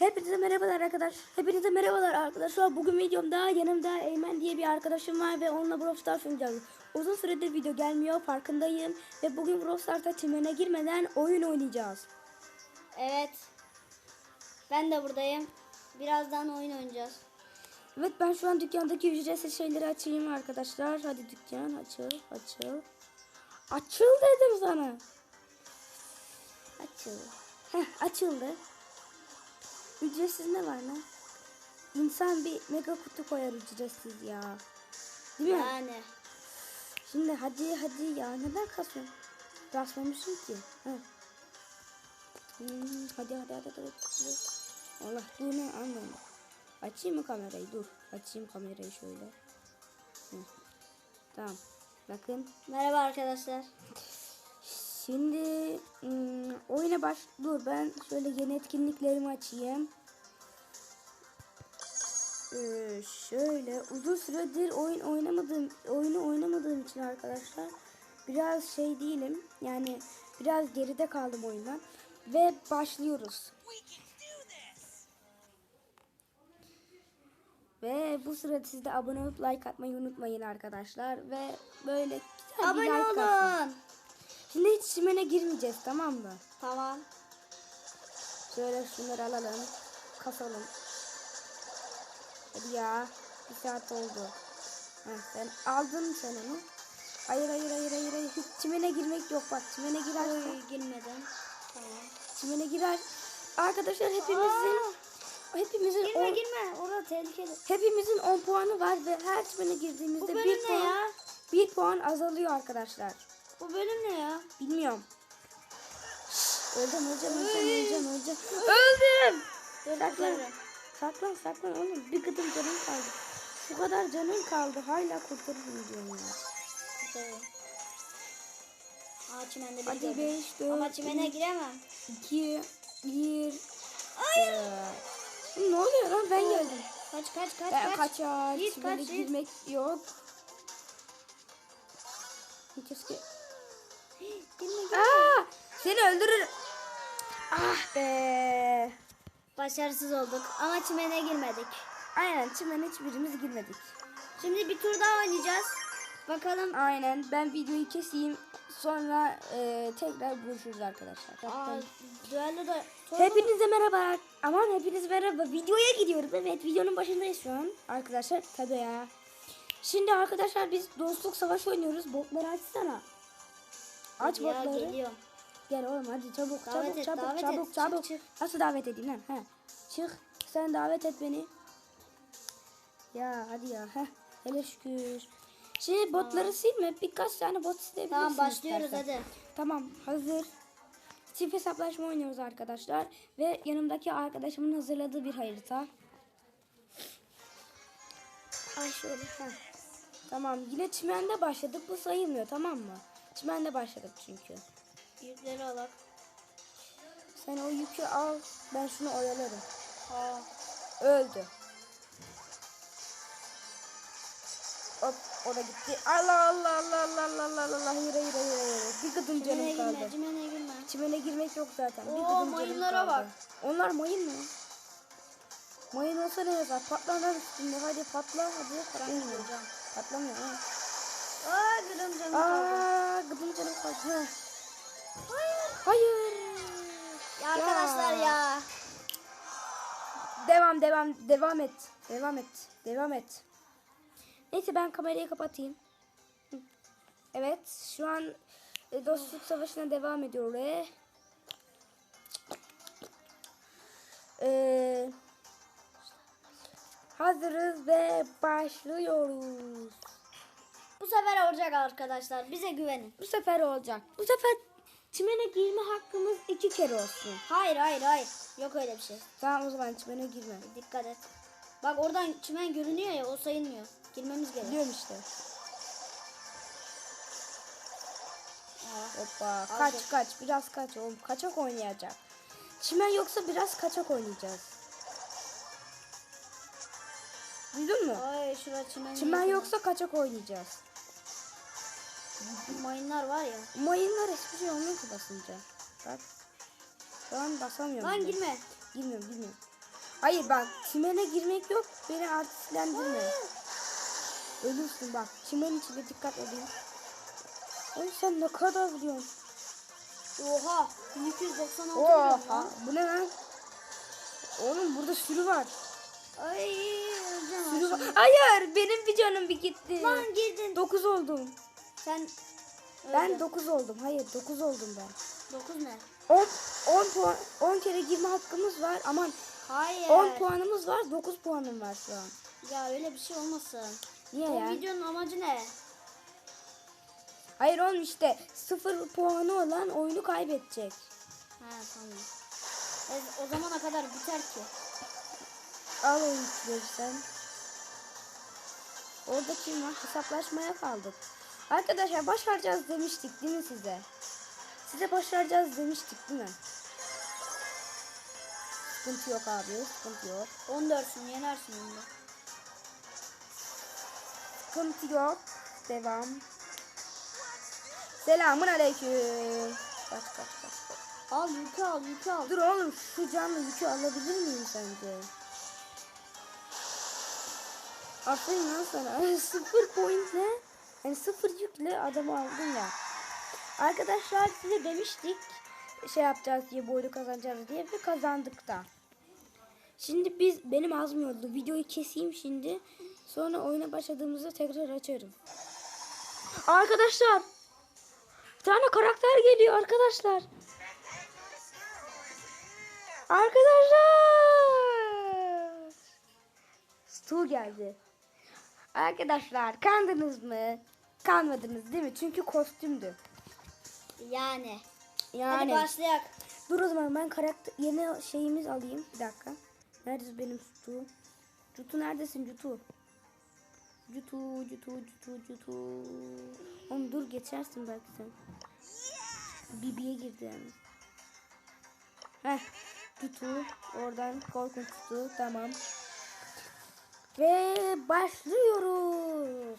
Hepinize merhabalar arkadaşlar. Hepinize merhabalar arkadaşlar. Bugün videomda yanımda Eymen diye bir arkadaşım var ve onunla Brawl Stars oynayacağız. Uzun süredir video gelmiyor farkındayım. Ve bugün Brawl Stars'a çimene girmeden oyun oynayacağız. Evet. Ben de buradayım. Birazdan oyun oynayacağız. Evet ben şu an dükkandaki ücretsiz şeyleri açayım arkadaşlar. Hadi dükkan açıl açıl. Açıl dedim sana. Açıl. Heh açıldı. Ücretsiz ne var lan? İnsan bir mega kutu koyar ücretsiz ya. Değil mi? Yani. Şimdi hadi hadi ya neden kasıyorsun? Basmamışsın ki. Heh. Hmm, hadi hadi hadi hadi. hadi. Allah dur ne anlamadım. Açayım mı kamerayı? Dur. Açayım kamerayı şöyle. Hı. Tamam. Bakın. Merhaba arkadaşlar. Şimdi hmm, oyuna baş... Dur ben şöyle yeni etkinliklerimi açayım. Ee, şöyle uzun süredir oyun oynamadığım oyunu oynamadığım için arkadaşlar biraz şey değilim yani biraz geride kaldım oyundan ve başlıyoruz. Ve bu sırada siz de abone olup like atmayı unutmayın arkadaşlar ve böyle güzel bir Abone like atın. olun. Şimdi hiç çimene girmeyeceğiz tamam mı? Tamam. Şöyle şunları alalım. Kasalım. Hadi ya. Bir saat oldu. Heh, sen aldın mı sen onu? Hayır hayır hayır hayır. hayır. Hiç çimene girmek yok bak. Çimene girerse. Oy girmeden. Tamam. Çimene girer. Arkadaşlar hepimizin hepimizin Girme on- girme. Orada tehlikeli. hepimizin 10 puanı var ve her çimene girdiğimizde bölüm 1 ne puan ya? 1 puan azalıyor arkadaşlar. Bu bölüm ne ya? Bilmiyorum. Öleceğim öleceğim öleceğim öleceğim öleceğim. Öldüm. Dur Saklan. Saklan saklan oğlum. Bir gıdım canım kaldı. Şu kadar canım kaldı. Hala kurtarırım diyorum ya. Kurtarırım. Aa çimende bir Hadi gördüm. 5, 4, Ama çimene giremem. 2, 1. Hayır. Ne oluyor lan ben geldim. Kaç kaç kaç Ben kaç. kaçar. Şimdi kaç, girmek yok. Keşke. Seni öldürür. Ah be. Başarısız olduk ama çimene girmedik. Aynen çimene hiçbirimiz girmedik. Şimdi bir tur daha oynayacağız. Bakalım. Aynen ben videoyu keseyim. Sonra e, tekrar buluşuruz arkadaşlar. Aa, Zaten- düello da Hepinize merhaba. Aman hepiniz merhaba. Videoya gidiyoruz. Evet videonun başındayız şu an. Arkadaşlar tabii ya. Şimdi arkadaşlar biz dostluk savaşı oynuyoruz. Botları açsana. Aç Ya, botları. geliyorum. Gel oğlum hadi çabuk Davet çabuk et, çabuk davet çabuk et. çabuk. Çık, Nasıl davet edeyim lan? He. Çık. Sen davet et beni. Ya hadi ya. Heh. Hele şükür. Şimdi botları silme. Birkaç tane bot silebilirsin. Tamam başlıyoruz istersen. hadi. Tamam hazır. Çift hesaplaşma oynuyoruz arkadaşlar. Ve yanımdaki arkadaşımın hazırladığı bir harita. Ay şöyle. heh. Tamam yine çimende başladık. Bu sayılmıyor tamam mı? Çimende başladık çünkü. Yükleri alak. Sen o yükü al. Ben şunu oyalarım. Aa. Öldü. Hop o da gitti. Allah Allah Allah Allah Allah Allah Allah hayır hayır hayır. Bir gıdım canım girme, kaldı. çimene girme. Çimene girmek yok zaten. Bir gıdım canım mayınlara kaldı. bak. Onlar mayın mı? Mayın olsa ne yazar? Patlanan üstünde. Hadi patla. Hadi patlamıyor. Patlamıyor. Ha. Aa gülüm canım kaldı. Aa, gıdım canım kaldı. Ha. Hayır. Ya arkadaşlar ya. Devam devam devam et. Devam et. Devam et. Neyse ben kamerayı kapatayım. Evet şu an e, dostluk savaşına devam ediyor ve Ee, hazırız ve başlıyoruz. Bu sefer olacak arkadaşlar. Bize güvenin. Bu sefer olacak. Bu sefer çimene girme hakkımız iki kere olsun. Hayır hayır hayır. Yok öyle bir şey. Tamam o zaman çimene girme. Dikkat et. Bak oradan çimen görünüyor ya o sayılmıyor. Girmemiz gerekiyor. Biliyorum işte. Aa. Hoppa. Al Kaç dur. kaç. Biraz kaç oğlum. Kaçak oynayacak. Çimen yoksa biraz kaçak oynayacağız. Duydun mu? Ay şurada çimen. Çimen yok. yoksa kaçak oynayacağız. Mayınlar var ya. Mayınlar hiçbir şey olmuyor ki basınca. Bak. Şu an basamıyorum. Lan girme. Girmiyorum girmiyorum. Hayır bak çimene girmek yok. Beni artistlendirme. Ölürsün bak. Çimenin içinde dikkat edin. Oğlum sen ne kadar vuruyorsun? Oha. 1296 vuruyorum Oha. Bu ne lan? Oğlum burada sürü var. Ay öleceğim Sürü var. Hayır benim bir canım bir gitti. Lan girdin. 9 oldum. Sen Ben öldün. 9 oldum. Hayır 9 oldum ben. 9 ne? 10 10 puan 10 kere girme hakkımız var. Aman Hayır. 10 puanımız var. 9 puanım var şu an. Ya öyle bir şey olmasın. Niye Bu ya? videonun amacı ne? Hayır oğlum işte 0 puanı olan oyunu kaybedecek. Ha tamam. E, o zamana kadar biter ki. Al oyunu sen. Orada kim var? Hesaplaşmaya kaldık. Arkadaşlar başaracağız demiştik değil mi size? Size başaracağız demiştik değil mi? Sıkıntı yok abi, sıkıntı yok. 14'sün yenersin onu. Sıkıntı yok. Devam. Selamun aleyküm. Kaç kaç kaç. Al yükü al yükü al. Dur oğlum şu canlı yükü alabilir miyim sence? Aferin lan sana. sıfır pointle yani sıfır yükle adamı aldın ya. Arkadaşlar size demiştik şey yapacağız diye bu kazanacağız diye ve kazandık da. Şimdi biz benim azmıyordu. Videoyu keseyim şimdi. Sonra oyuna başladığımızda tekrar açarım. Arkadaşlar bir tane karakter geliyor arkadaşlar. Arkadaşlar. Stu geldi. Arkadaşlar kandınız mı? Kanmadınız değil mi? Çünkü kostümdü. Yani. Yani. Hadi başlayak. Dur o zaman ben karakter yeni şeyimiz alayım. Bir dakika. Nerede benim Stu? Cutu neredesin Cutu? Cutu, Cutu, Cutu, Cutu. Oğlum dur geçersin belki sen. Bibi'ye girdi yani. Heh. Cutu. Oradan korkunç Cutu. Tamam. Ve başlıyoruz.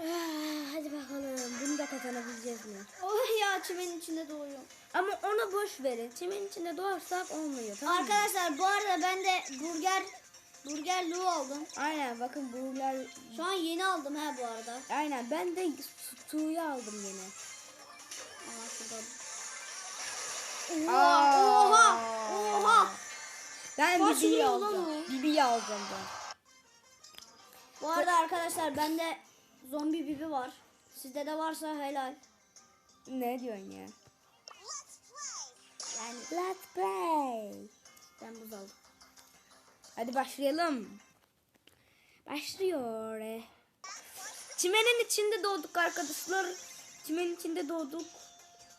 Ah, hadi bakalım. Bunu da kazanabileceğiz mi? Oh ya çimenin içinde doğuyorum. Ama ona boş verin. Çimin içinde doğarsak olmuyor. Tamam mı? Arkadaşlar bu arada ben de burger burger lu aldım. Aynen bakın bunlar. Şu an yeni aldım ha bu arada. Aynen ben de Stu'yu aldım yine. Aa şurada. Oha. Ben Bibi'yi alacağım. Bibi'yi alacağım ben. Bu arada arkadaşlar bende zombi bibi var. Sizde de varsa helal. Ne diyorsun ya? Yani Let's play. ben buz aldım. Hadi başlayalım. Başlıyor. Çimenin içinde doğduk arkadaşlar. Çimenin içinde doğduk.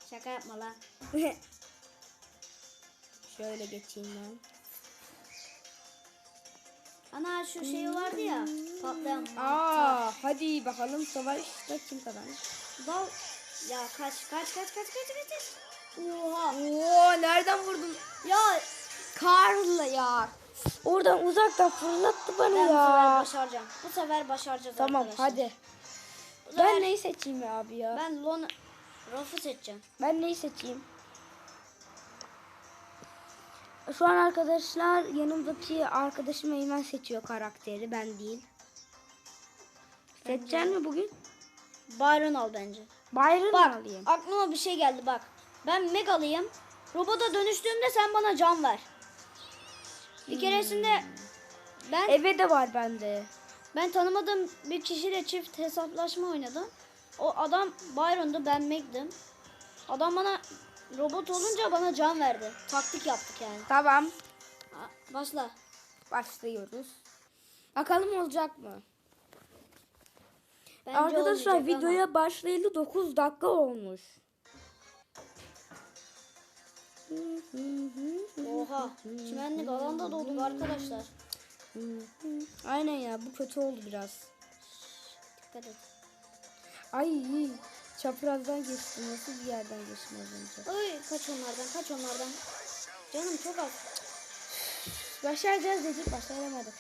Şaka yapma lan. Şöyle geçeyim ben. Ana şu şey vardı ya patlayan. Aa, hadi bakalım savaşta kim kazanır? Dal. Ya kaç kaç kaç kaç kaç kaç. kaç. Oha. Oo, nereden vurdun? Ya Karla ya. Oradan uzaktan fırlattı bana ben bu sefer ya. başaracağım. Bu sefer başaracağız Tamam arkadaşlar. hadi. Bu sefer Ben neyi seçeyim ya abi ya? Ben, ben Lon Raf'ı seçeceğim. neyi seçeyim? Şu an arkadaşlar yanımdaki arkadaşım Eymen seçiyor karakteri ben değil. Seçecek mi bugün? Byron al bence. Byron Bak alayım? aklıma bir şey geldi bak. Ben Mega'lıyım. Robota dönüştüğümde sen bana can ver. Bir keresinde ben Eve de var bende. ben tanımadığım bir kişiyle çift hesaplaşma oynadım. O adam Byron'du ben Meg'dim. Adam bana robot olunca bana can verdi. Taktik yaptık yani. Tamam. Ha, Başla. Başlıyoruz. Bakalım olacak mı? Bence Arkadaşlar olmayacak ama. videoya başlayalı 9 dakika olmuş. Oha. Çimenlik alanda doğduk arkadaşlar. Aynen ya bu kötü oldu biraz. Dikkat et. Ay çaprazdan geçtim. Nasıl bir yerden geçtim az önce? Ay kaç onlardan kaç onlardan. Canım çok az. Başaracağız dedik başaramadık.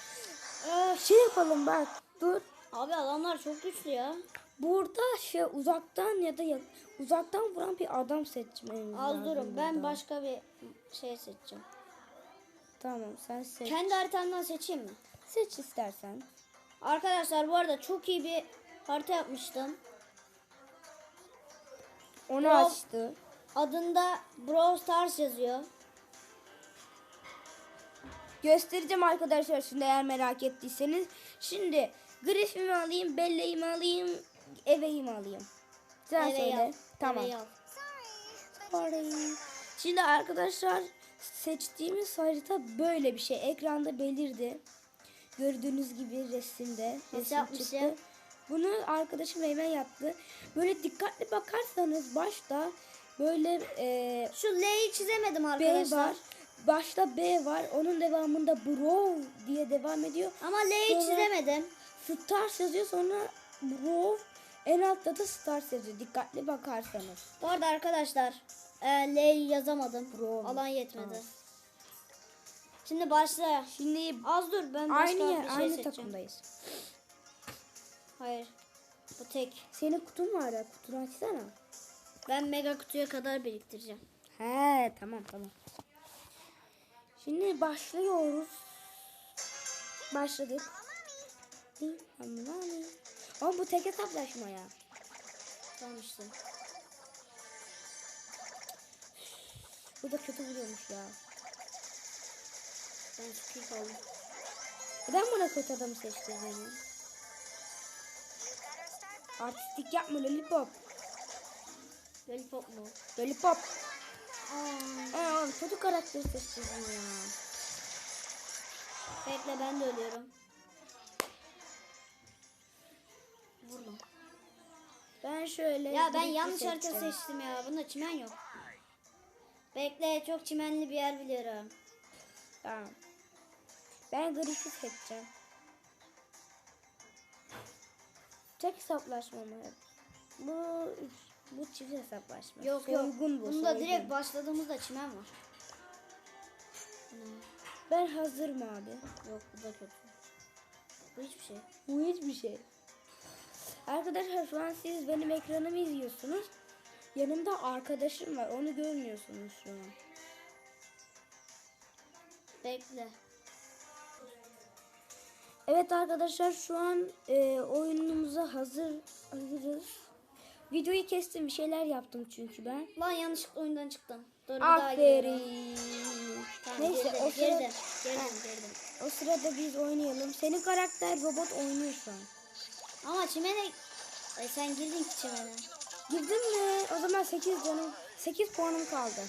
Ee, şey yapalım bak. Dur. Abi adamlar çok güçlü ya. Burada şey uzaktan ya da yak- uzaktan vuran bir adam seçmemiz Az durun ben başka bir şey seçeceğim. Tamam sen seç. Kendi haritamdan seçeyim mi? Seç istersen. Arkadaşlar bu arada çok iyi bir harita yapmıştım. Onu Brawl- açtı. Adında Brawl Stars yazıyor. Göstereceğim arkadaşlar şimdi eğer merak ettiyseniz. Şimdi Griff'i mi alayım, Bella'yı alayım, Eve'yi alayım? Sen Eve söyle. al, Tamam. eve. Sorry. Şimdi arkadaşlar seçtiğimiz harita böyle bir şey. Ekranda belirdi. Gördüğünüz gibi resimde. Nasıl resim yapmış çıktı. Bunu arkadaşım hemen yaptı. Böyle dikkatli bakarsanız başta böyle e, Şu L'yi çizemedim B arkadaşlar. var. Başta B var. Onun devamında Bro diye devam ediyor. Ama L'yi çizemedim. Stars yazıyor sonra Bro en altta da Stars yazıyor. Dikkatli bakarsanız. Bu arada arkadaşlar e, L'yi yazamadım. Brawl. Alan yetmedi. Tamam. Şimdi başla. Şimdi Az dur ben başka aynı bir şey aynı seçeceğim. takımdayız. Hayır. Bu tek. Senin kutun var ya kutunu açsana. Ben mega kutuya kadar biriktireceğim. He tamam tamam. Şimdi başlıyoruz. Başladık. Ama bu tek hesaplaşma ya. Tamam işte. Bu da kötü vuruyormuş ya. Ben sıkıyı kaldım. Neden buna kötü adamı seçtin beni? Artistik yapma lollipop. Lollipop mu? Lollipop. Aa, Ee, oğlum karakter seçtin ya. bekle ben de ölüyorum. Vurma. Ben şöyle... Ya ben yanlış harita seçtim ya. Bunda çimen yok. Bekle çok çimenli bir yer biliyorum. Tamam. Ben Griff'i seçeceğim. Tek hesaplaşma mı? Bu bu çift hesaplaşma. Yok yok. Soygun bu. Bunda soygun. direkt başladığımızda çimen var. Ben hazırım abi. Yok bu da kötü. Bu hiçbir şey. Bu hiçbir şey. Arkadaşlar şu an siz benim ekranımı izliyorsunuz. Yanımda arkadaşım var. Onu görmüyorsunuz şu an. Bekle. Evet arkadaşlar şu an e, oyunumuza hazır hazırız. Videoyu kestim bir şeyler yaptım çünkü ben. Lan yanlışlıkla oyundan çıktım. Giriyorum. Aferin. Tamam, Neyse girdim, o sırada, girdim, girdim. o sırada biz oynayalım. Senin karakter robot oynuyor şu an. Ama çimene... Ay sen girdin ki çimene. Girdin mi? O zaman 8 canım 8 puanım kaldı.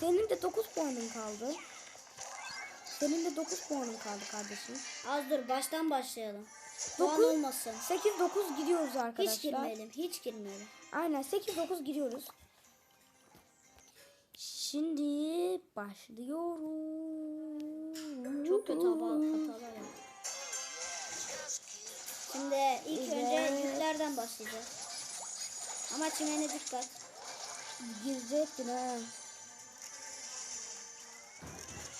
Senin de 9 puanın kaldı. Senin de 9 puanın kaldı kardeşim. Az dur baştan başlayalım. Puan Dokuz- olmasın. 8 9 gidiyoruz arkadaşlar. Hiç girmeyelim, hiç girmeyelim. Aynen 8 9 giriyoruz. Şimdi başlıyoruz. Çok kötü hava hatalar yaptık. Şimdi ilk önce Evet. yüklerden başlayacağız. Ama çimene dikkat. Girecektin ha.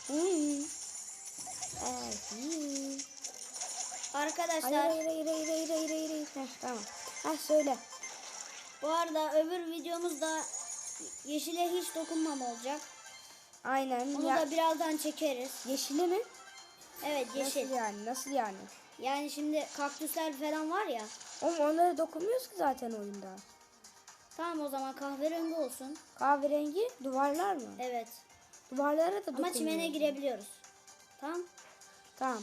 Hmm. Hayır Arkadaşlar hayır hayır hayır hayır hayır hayır. hayır. Heh, tamam. Ha söyle. bu arada öbür videomuzda yeşile hiç dokunmam olacak. Aynen. Onu Ya, da birazdan çekeriz. yeşili mi? Evet yeşil. Nasıl yani? Nasıl yani? Yani şimdi kaktüsler falan var ya. Oğlum onlara dokunmuyoruz ki zaten oyunda. Tamam o zaman kahverengi olsun. Kahverengi duvarlar mı? Evet. Duvarlara da Ama çimene dokunmuyoruz. girebiliyoruz. Tamam. Tamam.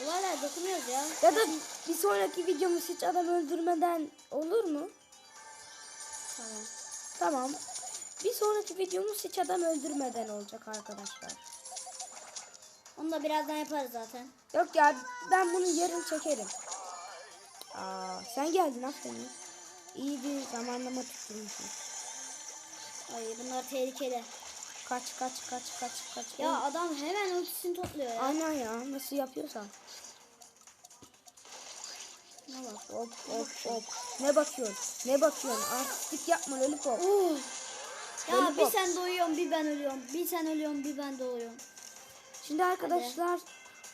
Duvarlara dokunuyoruz ya. Ya da bir sonraki videomuz hiç adam öldürmeden olur mu? Tamam. Tamam. Bir sonraki videomuz hiç adam öldürmeden olacak arkadaşlar. Onu da birazdan yaparız zaten. Yok ya ben bunu yarın çekerim. Aa, sen geldin aferin. İyi bir zamanlama tutturmuşsun. Ay bunlar tehlikeli. Kaç kaç kaç kaç kaç. Ya adam hemen ultisini topluyor ya. Aynen ya nasıl yapıyorsan. Ne bak. Hop hop hop. Ne bakıyorsun? Ne bakıyorsun? Artistik yapma lollipop. Uh. Ya Lollipop. bir sen doyuyorsun bir ben ölüyorum. Bir sen ölüyorsun bir ben doğuyorum. Şimdi arkadaşlar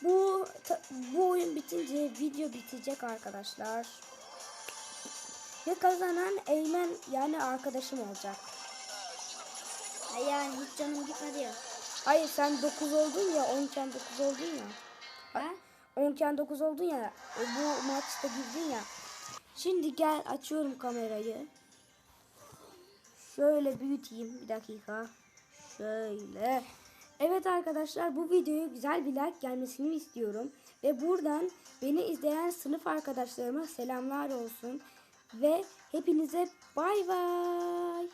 bu ta- bu oyun bitince video bitecek arkadaşlar. Ve kazanan Eymen yani arkadaşım olacak. Yani hiç canım gitmedi ya. Hayır sen 9 oldun ya 10 iken 9 oldun ya. Ha? 10 iken 9 oldun ya. e, Bu maçta girdin ya. Şimdi gel açıyorum kamerayı. Şöyle büyüteyim bir dakika. Şöyle. Evet arkadaşlar bu videoya güzel bir like gelmesini istiyorum. Ve buradan beni izleyen sınıf arkadaşlarıma selamlar olsun. Ve hepinize bay bay.